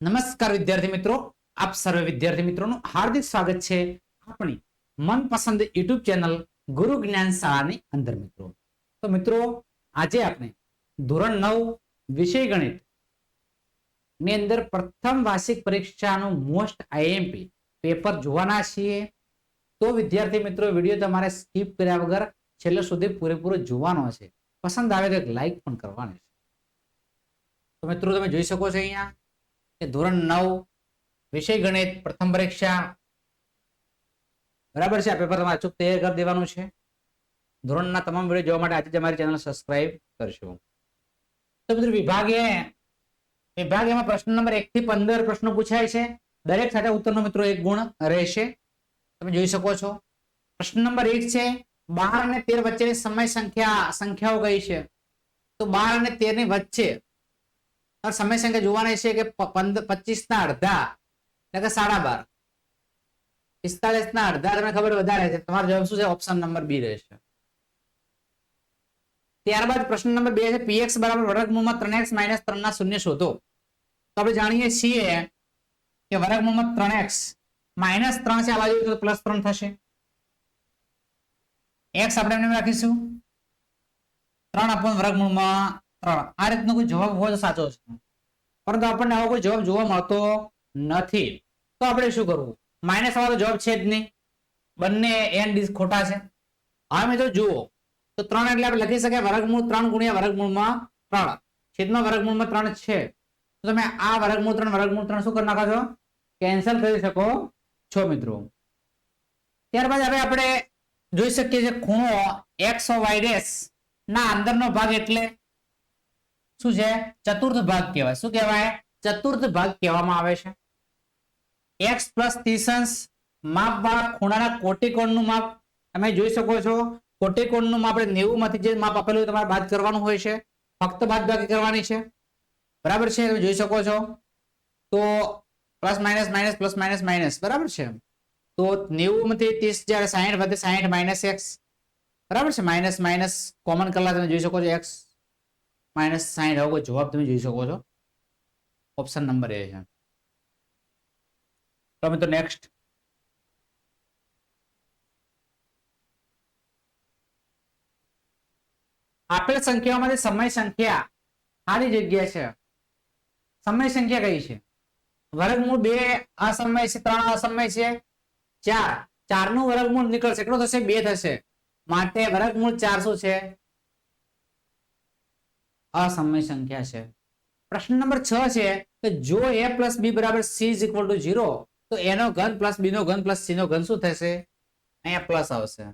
નમસ્કાર વિદ્યાર્થી મિત્રો, આપ સર્વે વિદ્યાર્થી મિત્રોનું હાર્દિક સ્વાગત છે આપણી મનપસંદ યુટ્યુબ ચેનલ ગુરુ જ્ઞાન શાળાની અંદર મિત્રો. તો મિત્રો, આજે આપણે ધોરણ નવ વિષય ગણિતની અંદર પ્રથમ વાર્ષિક પરીક્ષાનું મોસ્ટ આઈએમપી પેપર જોવાના છીએ. તો વિદ્યાર્થી મિત્રો, વીડિયો તમારે સ્કીપ કર્યા વગર છેલ્લે સુધી પૂરેપૂરો જોવાનો છે પસંદ આવે તો લાઈક પણ કરવાની છે. તો મિત્રો, તમે જોઈ શકો છો અહીંયા ધોરણ નવ, વિષય ગણિત, પ્રથમ પરીક્ષા. બરાબર છે? આ પેપર તમારે અચૂક તૈયાર કરી દેવાનું છે. ધોરણના તમામ વીડિયો જોવા માટે આજે જ અમારી ચેનલ સબસ્ક્રાઇબ કરશો તો મિત્રો વિભાગે, વિભાગ એમાં પ્રશ્ન નંબર એક થી પંદર પ્રશ્નો પૂછાય છે. દરેક સાથે ઉત્તરનો મિત્રો એક ગુણ રહેશે. તમે જોઈ શકો છો. પ્રશ્ન નંબર એક છે, બાર અને તેર વચ્ચેની સમય સંખ્યા, સંખ્યાઓ કઈ છે? તો બાર અને તેરની વચ્ચે સમય સંખ્યા જોવાની છે કે પચીસ ના અડધા એટલે કે સાડા બાર. પિસ્તાલીસ ના અડધા તમને ખબર વધારે છે. તમારો જવાબ શું છે? ઓપ્શન નંબર બી રહેશે. ત્યારબાદ પ્રશ્ન નંબર બે છે પીએક્સ બરાબર વર્ગમૂળમાં ત્રણ એક્સ માઇનસ ત્રણ ના શૂન્ય શોધો. તો આપણે જાણીએ છીએ કે વર્ગમૂળમાં ત્રણ એક્સ માઇનસ ત્રણ છે, આ બાજુ તો પ્લસ ત્રણ થશે. એક્સ આપણે એમને રાખીશું. ત્રણ અપન વર્ગમૂળમાં ત્રણ. આ રીતનો કોઈ જવાબ હોય તો સાચો છે. પરંતુ આપણને આવો કોઈ જવાબ જોવા મળતો નથી. તો આપણે શું કરવું? માઇનસ વાળો જવાબ છે જ નહીં. બંને એન ડીસ ખોટા છે. હવે મિત્રો, જુઓ. તો ત્રણ એટલે આપણે લખી શકીએ વર્ગમૂળ ત્રણ ગુણ્યા વર્ગમૂળમાં ત્રણ. છેદમાં વર્ગમૂળમાં ત્રણ છે. તો તમે આ વર્ગમૂળ ત્રણ વર્ગમૂળ ત્રણ શું કરી નાખો છો? કેન્સલ કરી શકો છો મિત્રો. ત્યારબાદ હવે આપણે જોઈ શકીએ છીએ ખૂણો એક્સ વાય ના અંદરનો ભાગ એટલે શું છે? ચતુર્થ ભાગ કહેવાય. શું કહેવાય? ચતુર્થ ભાગ કહેવામાં આવે છે. એક્સ પ્લસ ત્રીસંશ માપ ખૂણાના કોટિકોણનું માપ. તમે જોઈ શકો છો, કોટિકોણનું માપ આપણે નેવું માંથી જે માપ આપેલું તમારે બાદ કરવાનું હોય છે. ફક્ત બાદ કરવાની છે. બરાબર છે? તમે જોઈ શકો છો. તો plus minus minus plus minus minus બરાબર છે? તો નેવું માંથી ત્રીસ જયારે સાહીઠ વધે સાહીઠ માઇનસ એક્સ બરાબર છે? માઇનસ માઇનસ કોમન કલા તમે જોઈ શકો છો એક્સ માઇનસ સાઈઠ આવો જવાબ તમે જોઈ શકો છો. ઓપ્શન નંબર એ છે. તો નેક્સ્ટ. આપેલ સંખ્યાઓમાંથી સમય સંખ્યા ખાલી જગ્યા છે. સમય સંખ્યા કઈ છે? વર્ગમૂળ બે અસમય છે, ત્રણ અસમય છે, ચાર. ચારનું વર્ગમૂળ નીકળશે. કેટલું થશે? બે થશે. માટે વર્ગમૂળ ચાર છે. અસમય સંખ્યા છે. પ્રશ્ન નંબર છ છે કે જો એ પ્લસ બી બરાબર C is equal to zero તો એનો ઘન પ્લસ બી નો ઘન પ્લસ સી નો ઘન શું થશે? અહીંયા પ્લસ આવશે.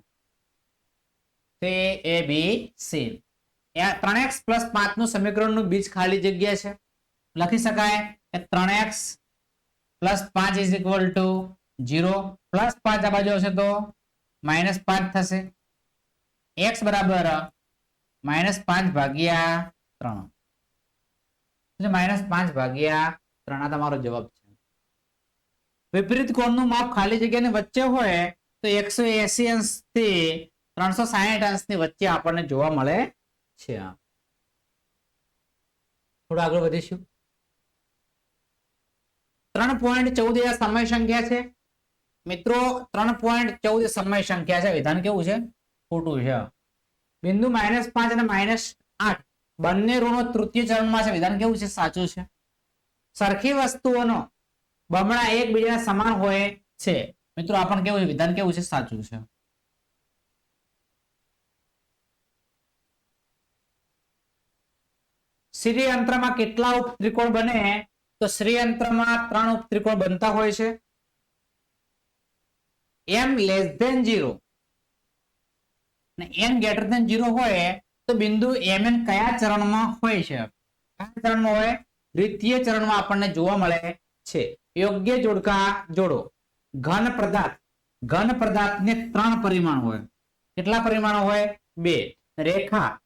એ બી સી ત્રણ એક્સ પ્લસ પાંચનું સમીકરણનું બીજ ખાલી જગ્યા છે. લખી શકાય ત્રણ એક્સ પ્લસ પાંચ is equal to zero plus પાંચ આ બાજુ હશે તો માઇનસ પાંચ થશે. એક્સ બરાબર માઇનસ પાંચ ભાગ્યા ત્રણ. માઇનસ પાંચ ભાગ્યા ત્રણ તમારો જવાબ છે. વિપરીત કોણનું માપ ખાલી જગ્યાની વચ્ચે હોય તો એકસો એસી અંશથી ત્રણસો સાહીઠ અંશની વચ્ચે આપણને જોવા મળે છે થોડું આગળ વધીશું. ત્રણ પોઈન્ટ ચૌદ સમય સંખ્યા છે. મિત્રો, ત્રણ પોઈન્ટ ચૌદ સમય સંખ્યા છે. વિધાન કેવું છે? ખોટું છે. બિંદુ માઇનસ પાંચ અને માઇનસ આઠ. બંને ઋણો તૃતીય ચરણમાં છે. વિધાન કેવું છે? સાચું છે. સરખી વસ્તુઓનો બમણા એકબીજાના સમાન હોય છે. મિત્રો આ પણ કેવું છે? વિધાન કેવું છે? સાચું છે. શ્રી યંત્રમાં કેટલા ઉપ ત્રિકોણ બને? તો શ્રી યંત્રમાં ત્રણ ઉપ ત્રિકોણ બનતા હોય છે. M less than zero. M greater than zero હોય તો બિંદુ એમએન કયા ચરણમાં હોય છે? કયા ચરણમાં હોય? દ્વિતીય ચરણમાં આપણને જોવા મળે છે. યોગ્ય જોડકા જોડો. ઘન પદાર્થ. ઘન પદાર્થને ત્રણ પરિમાણ હોય. કેટલા પરિમાણો હોય? બે. રેખા.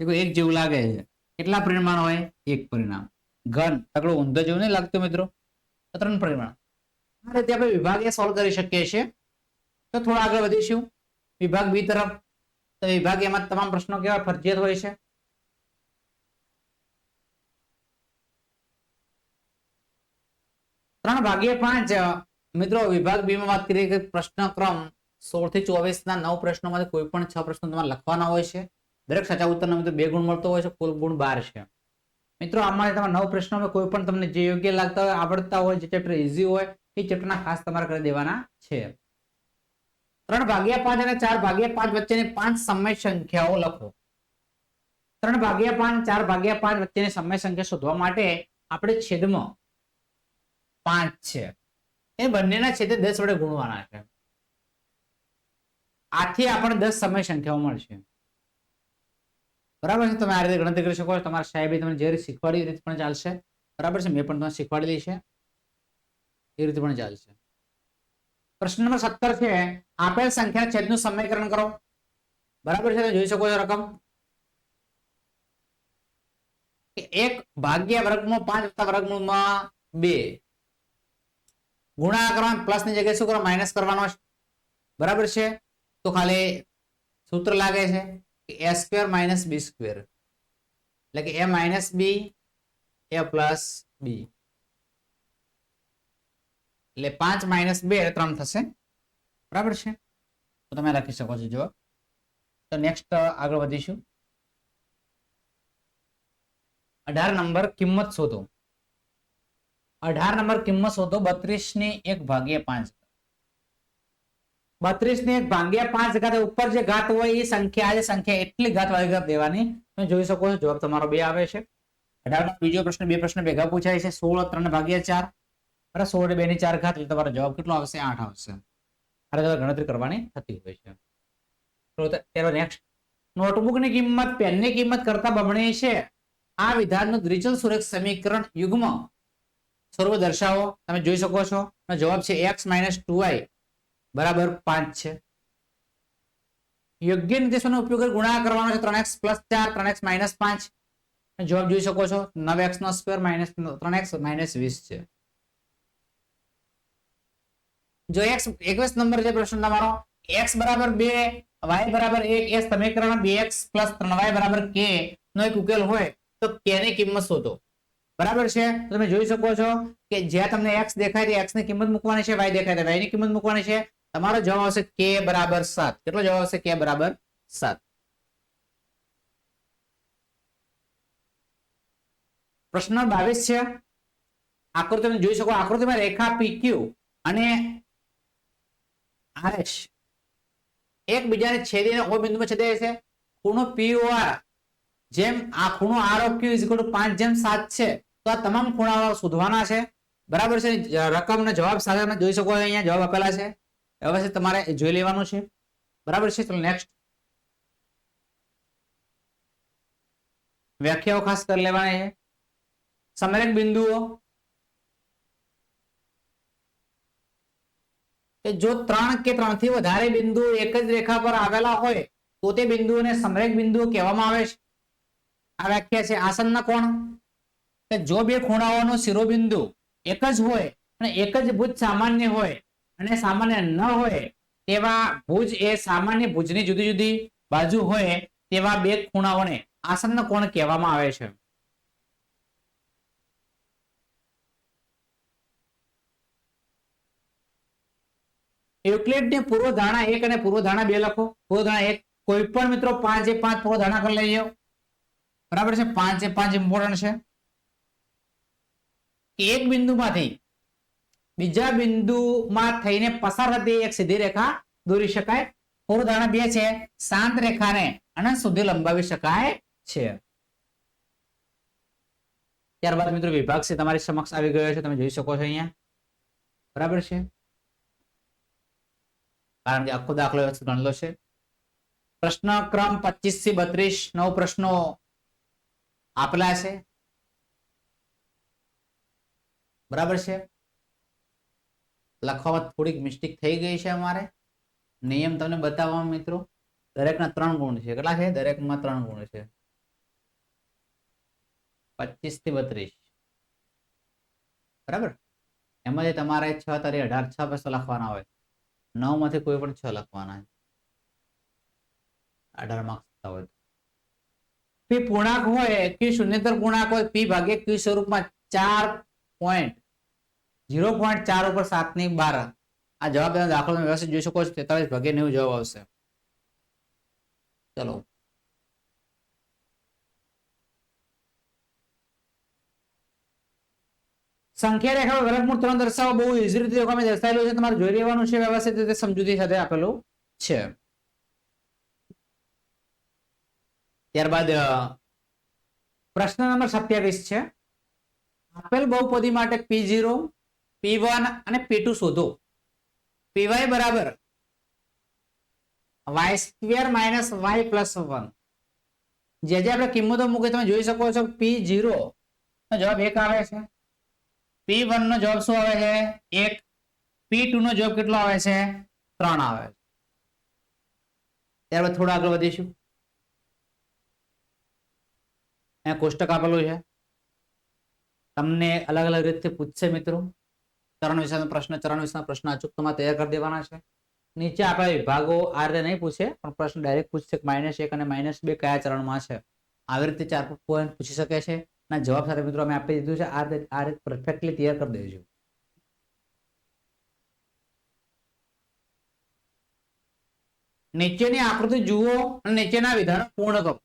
એક જેવું લાગે છે. કેટલા પરિમાણ હોય? એક પરિણામ ઘન. તકડો ઊંધો જેવું નહીં લાગતું મિત્રો? ત્રણ પરિમાણ. આ રીતે આપણે વિભાગીય સોલ્વ કરી શકીએ છીએ. તો થોડા આગળ વધીશું. વિભાગ બી તરફ. તો વિભાગ એમાં તમામ પ્રશ્નો કેવા? ફરજિયાત હોય છે? ત્રણ ભાગ્ય પાંચ મિત્રો, વિભાગ બીમાં વાત કરીએ કે પ્રશ્ન ક્રમ સોળથી ચોવીસ ના નવ પ્રશ્નોમાંથી કોઈ પણ છ પ્રશ્નો તમારે લખવાના હોય છે. દરેક સાચા ઉત્તરના બે ગુણ મળતો હોય છે, કુલ ગુણ બાર છે. મિત્રો આમાં તમારા નવ પ્રશ્નોમાં કોઈ પણ તમને જે યોગ્ય લાગતા હોય, આવડતા હોય, જે ચેપ્ટર ઇઝી હોય, એ ચેપ્ટરના ખાસ તમારે કરી દેવાના છે. ત્રણ ભાગ્યા પાંચ અને ચાર ભાગ્યા પાંચ વચ્ચેની પાંચ સમય સંખ્યાઓ લખો. ત્રણ ભાગ્યા પાંચ, ચાર ભાગ્યા પાંચ વચ્ચેની સમય સંખ્યા શોધવા માટે આપણે છેદમાં પાંચ છે. એ બંનેના છેદે દસ વડે ગુણવાના છે. આથી આપણને દસ સમય સંખ્યાઓ મળશે. બરાબર છે? તમે આ રીતે ગણતરી કરી શકો છો. તમારા સાહેબે તમને જે રીતે શીખવાડી એ રીતે પણ ચાલશે. બરાબર છે? મેં પણ તમને શીખવાડેલી છે. એ રીતે પણ ચાલશે. પ્રશ્ન નંબર સત્તર છે, આપેલ સંખ્યા છેદનું સમીકરણ કરો. બરાબર છે જોઈ શકો છો રકમ. એક ભાગ્યા વર્ગમૂળ પાંચ વત્તા વર્ગમૂળમાં બે. ગુણા કરવાનો પ્લસની જગ્યાએ શું કરવા માઇનસ કરવાનો બરાબર છે? તો ખાલી સૂત્ર લાગે છે કે A square minus B square. એટલે કે એ માઇનસ બી, એ પ્લસ બી. એટલે પાંચ માઇનસ બે ત્રણ થશે. બરાબર છે? તો તમે લખી શકો છો જવાબ તો નેક્સ્ટ આગળ વધીશું. અઢાર નંબર કિંમત શોધો. અઢાર નંબર કિંમત શોધો બત્રીસની એક ભાગ્યા પાંચ. બત્રીસ ને એક ભાગ્યા પાંચ ઘાત ઉપર જે ઘાત હોય એ સંખ્યા જે સંખ્યા એટલી ઘાત વાળી ઘાત દેવાની. તમે જોઈ શકો છો, જવાબ તમારો બે આવે છે. અઢાર બીજો પ્રશ્ન, બે પ્રશ્ન ભેગા પૂછાય છે. સોળ, ત્રણ ભાગ્યા ચાર. બરાબર સોળ બે ની ચાર ઘાત એટલે તમારો જવાબ કેટલો આવશે? આઠ આવશે. આ તમારે ગણતરી કરવાની થતી હોય છે. તો ત્યારો નેક્સ્ટ નોટબુકની કિંમત પેનની કિંમત કરતા બમણી છે. આ વિધાનનું દ્વિચલ સુરેખ સમીકરણ યુગ્મ. સ્વરૂપ દર્શાવો. તમે જોઈ શકો છો. જવાબ છે એક્સ માઇનસ ટુ વાય બરાબર પાંચ છે. યોગ્ય નિર્દેશોનો ઉપયોગ ગુણા કરવાનો છે ત્રણ એક્સ પ્લસ ચાર, ત્રણ એક્સ માઇનસ પાંચ. જવાબ જોઈ શકો છો. નવ એક્સ નો સ્ક્વેર માઇનસ ત્રણ એક્સ માઇનસ વીસ છે. જો એક્સ એકવીસ નંબર જે પ્રશ્ન તમારો એક્સ બરાબર બે વાય એ સમીકરણ બે એક્સ પ્લસ કે નો એક ઉકેલ હોય, તો કે ની કિંમત શોધો? બરાબર છે? તમે જોઈ શકો છો કે જ્યાં તમને એક્સ દેખાય તે એક્સની કિંમત મૂકવાની છે વાય દેખાય વાયની કિંમત મૂકવાની છે. તમારો જવાબ આવશે કે બરાબર સાત. કેટલો જવાબ આવશે? કે બરાબર સાત. પ્રશ્ન બાવીસ છે. આકૃતિ તમે જોઈ શકો, આકૃતિમાં રેખા પીક્યુ અને આરએસ. એકબીજાને છેદીને ઓ બિંદુમાં છેદે છે. ખૂણો પીઓઆર જેમ આ ખૂણો R of Q is to પાંચ જેમ સાત છે, તો આ તમામ ખૂણાઓ શોધવાના છે. બરાબર છે? રકમનો જવાબ સાથે તમે જોઈ શકો અહીંયા જવાબ આપેલા છે. હવે તમારે જોઈ લેવાનું છે. બરાબર છે? ચલો નેક્સ્ટ વ્યાખ્યાઓ ખાસ કરી લેવાની છે. સમરેક બિંદુઓ. કે જો ત્રણ કે ત્રણથી વધારે બિંદુ એક જ રેખા પર આવેલા હોય, તો તે બિંદુઓને સમરેક બિંદુઓ કહેવામાં આવે છે. આ વ્યાખ્યા છે આસનના કોણ? કે જો બે ખૂણાઓનો શિરોબિંદુ એક જ હોય અને એક જ ભુજ સામાન્ય હોય અને સામાન્ય ન હોય, તેવા ભુજ એ સામાન્ય ભુજની જુદી જુદી બાજુ હોય તેવા બે ખૂણાઓને આસન્ન કોણ કહેવામાં આવે છે? યુક્લિડની પૂર્વ ધારણા એક અને પૂર્વ બે લખો. પૂર્વ એક, કોઈ પણ મિત્રો પાંચે પાંચ પૂર્વ કરી લઈએ. બરાબર છે? પાંચે પાંચ ઇમ્પોર્ટન્ટ છે. એક બિંદુમાંથી બીજા બિંદુમાં થઈને પસાર થતી એક સીધી રેખા દોરી શકાય. પૂર્વ બે છે. શાંત રેખાને અનંત સુધી લંબાવી શકાય છે. ત્યારબાદ મિત્રો વિભાગ છે તમારી સમક્ષ આવી ગયો છે. તમે જોઈ શકો છો અહીંયા. બરાબર છે? કારણ કે આખો દાખલો વ્યવસ્થિત ગણેલો છે. પ્રશ્ન ક્રમ પચીસથી બત્રીસ, નવ પ્રશ્નો આપેલા છે. બરાબર છે? લખવામાં થોડીક મિસ્ટેક થઈ ગઈ છે અમારે. નિયમ તમને બતાવવા મિત્રો, દરેકના ત્રણ ગુણ છે. કેટલા છે? દરેકમાં ત્રણ ગુણ છે. પચીસથી બત્રીસ. બરાબર? એમાં તમારે છ તારીખ અઢાર છ પૈસા લખવાના હોય. નવમાંથી કોઈ પણ છ લખવાના છે. અઢાર માર્ક્સ હોય પી પૂર્ણાંક હોય કે શૂન્યતર પૂર્ણાંક હોય પી ભાગે ક્યુ સ્વરૂપમાં ચાર પોઈન્ટ ઝીરો પોઈન્ટ ચાર ઉપર સાતની બાર. આ જવાબ દાખલો વ્યવસ્થિત જોઈ શકો છો તેતાલીસ ભાગે નેવું જવાબ આવશે. ચલો. સંખ્યા રેખા પર વર્ગમૂળ ત્રણ દર્શાવો બહુ ઇઝી રીતે અમે દર્શાવેલું છે. તમારે જોઈ લેવાનું છે વ્યવસ્થિત રીતે સમજૂતી સાથે આપેલું છે. ત્યારબાદ પ્રશ્ન નંબર સત્યાવીસ છે. આપેલ બહુપદી માટે પી ઝીરો પી વન અને પી ટુ શોધો. પીવાય બરાબર Y square minus Y plus one જે જે આપણે કિંમતો મૂકી તમે જોઈ શકો છો પી ઝીરો જવાબ એક આવે છે. પી વન નો જવાબ શું આવે છે? એક પી ટુ નો જવાબ કેટલો આવે છે? ત્રણ આવે છે. ત્યારબાદ થોડા આગળ વધીશું. અહીંયા કોષ્ટક આપેલું છે. તમને અલગ અલગ રીતે પૂછશે મિત્રો. ચરણ વિષયનો પ્રશ્ન, ચરણ વિષયના પ્રશ્ન અચૂક તમારે તૈયાર કરી દેવાના છે. નીચે આપેલા વિભાગો આ રીતે નહીં પૂછે, પણ પ્રશ્ન ડાયરેક્ટ પૂછશે કે માઇનસ એક અને માઇનસ બે કયા ચરણમાં છે. આવી રીતે ચાર પોઈન્ટ પૂછી શકે છે. ના, જવાબ સાથે મિત્રો અમે આપી દીધું છે. આ રીતે આ રીતે પરફેક્ટલી તૈયાર કરી દેજો. નીચેની આકૃતિ જુઓ અને નીચેના વિધાનો પૂર્ણ કરો.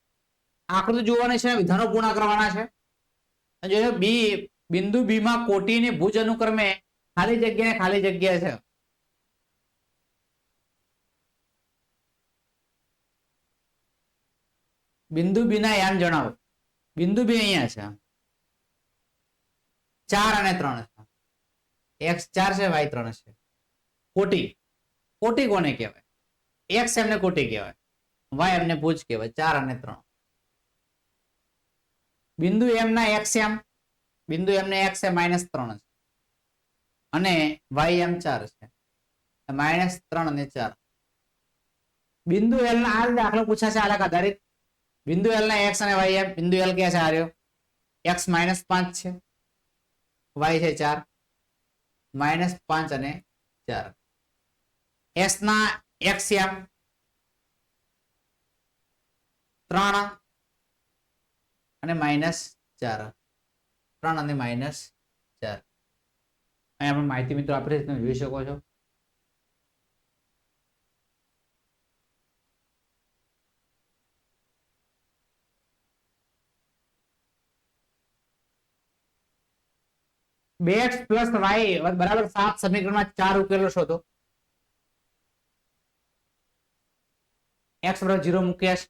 આકૃતિ જોવાની છે, વિધાનો પૂર્ણ કરવાના છે. અને બી બિંદુ બી માં કોટીની ભુજ અનુક્રમે ખાલી જગ્યા ને ખાલી જગ્યા છે. બિંદુ બી ના યાન જણાવો. બિંદુ બી અહીંયા છે. ચાર અને ત્રણ છે. એક્સ ચાર છે, વાય ત્રણ છે. કોટી. કોટી કોને કહેવાય? એક્સ એમને કોટી કહેવાય. વાય એમને ભુજ કહેવાય. ચાર અને ત્રણ. બિંદુ એમ ના એક્સ એમ. બિંદુ એમને એક્સ એ માઇનસ ત્રણ છે. અને વાય એમ ચાર છે. માઇનસ ત્રણ અને ચાર. બિંદુ એલ ના આ દાખલો પૂછાશે, આલેખ આધારિત. બિંદુ એલ ના એક્સ અને વાય એમ. બિંદુ એલ ક્યાં છે આર્યો? એક્સ માઇનસ પાંચ છે. વાય છે ચાર. માઇનસ પાંચ અને ચાર. એસ ના એક્સ એમ. ત્રણ અને માઇનસ ચાર. ત્રણ અને માઇનસ ચાર. અહીંયા આપણે માહિતી મિત્રો આપી તમે જોઈ શકો છો. બે એક્સ પ્લસ વાય બરાબર સાત સમીકરણમાં ચાર ઉકેલો શોધો. એક્સ બરાબર જીરો મૂક્યા છે.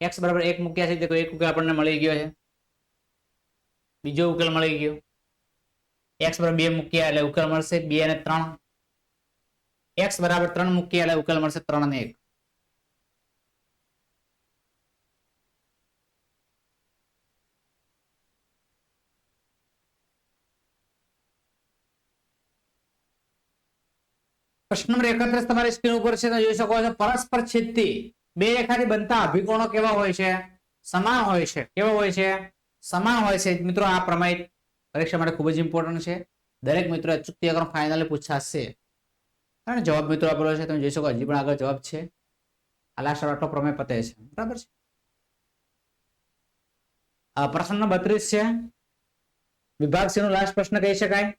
એક્સ બરાબર એક મૂક્યા છે, તો એક ઉકેલ આપણને મળી ગયો છે. બીજો ઉકેલ મળી ગયો. એક્સ બરાબર બે મૂક્યા એટલે ઉકેલ મળશે બે અને ત્રણ. એક્સ બરાબર ત્રણ મૂક્યા એટલે ઉકેલ મળશે ત્રણ અને એક. પ્રશ્ન નંબર એકત્રીસ તમારી સ્ક્રીન ઉપર છે જોઈ શકો છો, પરસ્પર છેદતી બે રેખાથી બનતા અભિકોણો કેવા હોય છે? સમાન હોય છે. કેવા હોય છે? સમાન હોય છે. મિત્રો, આ પ્રમાણે પરીક્ષા માટે ખૂબ જ ઇમ્પોર્ટન્ટ છે. દરેક મિત્રો અચૂકથી અગર ફાઇનલી પૂછાશે. અને જવાબ મિત્રો આપેલો છે, તમે જોઈ શકો, હજી પણ આગળ જવાબ છે. આ લાસ્ટ આટલો પ્રમેય પતે છે. બરાબર છે? પ્રશ્ન નંબર બત્રીસ છે. વિભાગ સી નો લાસ્ટ પ્રશ્ન કહી શકાય?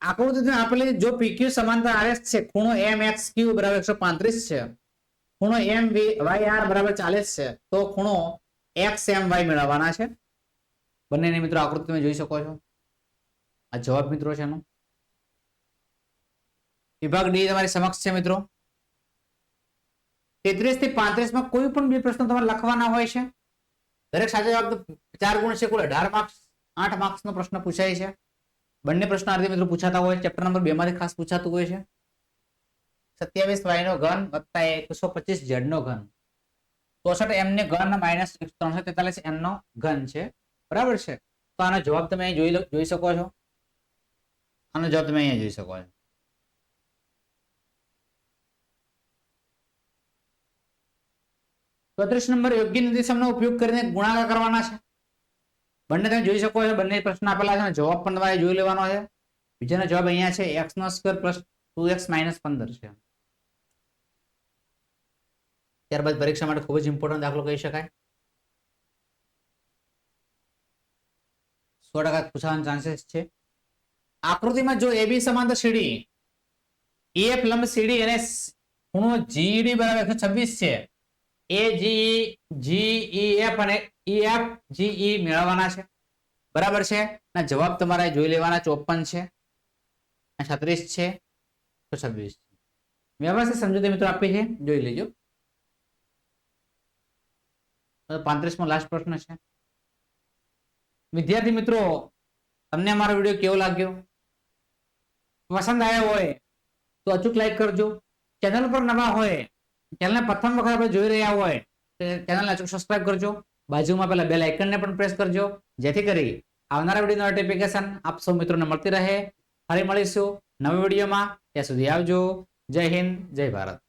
આકૃતિ આપેલી જો પીક્યુ સમાંતર RS છે, ખૂણો એકસો પાંત્રીસ છે. ખૂણો બરાબર ચાલીસ છે. તો ખૂણો XMY મેળવવાના છે. બંનેની મિત્રો આકૃતિ તમે જોઈ શકો છો. આ જવાબ મિત્રો છે એનો. વિભાગ ડી તમારી સમક્ષ છે મિત્રો. તેત્રીસથી પાંત્રીસમાં કોઈ પણ બે પ્રશ્નો તમારે લખવાના હોય છે. દરેક સાચો જવાબ તો ચાર ગુણ છે કુલ અઢાર માર્ક્સ આઠ માર્ક્સ નો પ્રશ્ન પૂછાય છે. બંને પ્રશ્ન આ રીતે મિત્રો પૂછાતા હોય ચેપ્ટર નંબર બે માંથી ખાસ પૂછાતું હોય છે. સત્યાવીસ વાય નો ઘન વત્તા એકસો પચીસ ઝેડ નો ઘન. ચોસઠ એમ ને ઘન માઇનસ ત્રણસો તેતાલીસ એમ નો ઘન છે. બરાબર છે? તો આનો જવાબ તમે અહીં જોઈ જોઈ શકો છો. આનો જવાબ તમે અહીંયા જોઈ શકો છો. ચોત્રીસ નંબર યોગ્ય નિર્દેશનનો ઉપયોગ કરીને ગુણાકાર કરવાના છે. બંને તમે જોઈ શકો છો, બંને પ્રશ્ન આપેલા છે, જવાબ પણ તમારે જોઈ લેવાનો છે. બીજાનો જવાબ અહીંયા છે એક્સ નો square plus two X minus પંદર છે. ત્યારબાદ પરીક્ષા માટે ખૂબ જ ઇમ્પોર્ટન્ટ દાખલો કહી શકાય. સો ટકા પૂછાવાના ચાન્સીસ છે. આકૃતિમાં જો એબી સમાંતર સીડી એફ લંબ સીડી અને ખૂણો જીડી બરાબર એકસો છવ્વીસ છે. એ જી જી એફ અને ઈએફ જીઈ મેળવવાના છે. બરાબર છે? ના, જવાબ તમારે જોઈ લેવાના ચોપન છે. છત્રીસ છે, તો છવ્વીસ વ્યવસ્થિત સમજૂતી મિત્રો આપી છે? જોઈ લેજો. પાંત્રીસ લાસ્ટ પ્રશ્ન છે. વિદ્યાર્થી મિત્રો, તમને અમારો વીડિયો કેવો લાગ્યો? પસંદ આવ્યો હોય તો અચૂક લાઈક કરજો. ચેનલ પર નવા હોય ચેનલને પ્રથમ વખત આપણે જોઈ રહ્યા હોય ચેનલને અચૂક સબસ્ક્રાઇબ કરજો. બાજુમાં પેલા બેલ આઇકનને પણ પ્રેસ કરજો. જેથી કરી આવનારા વીડિયો નોટિફિકેશન આપ સૌ મિત્રોને મળતી રહે. ફરી મળીશું નવી વિડીયોમાં ત્યાં સુધી આવજો. જય હિન્દ, જય ભારત.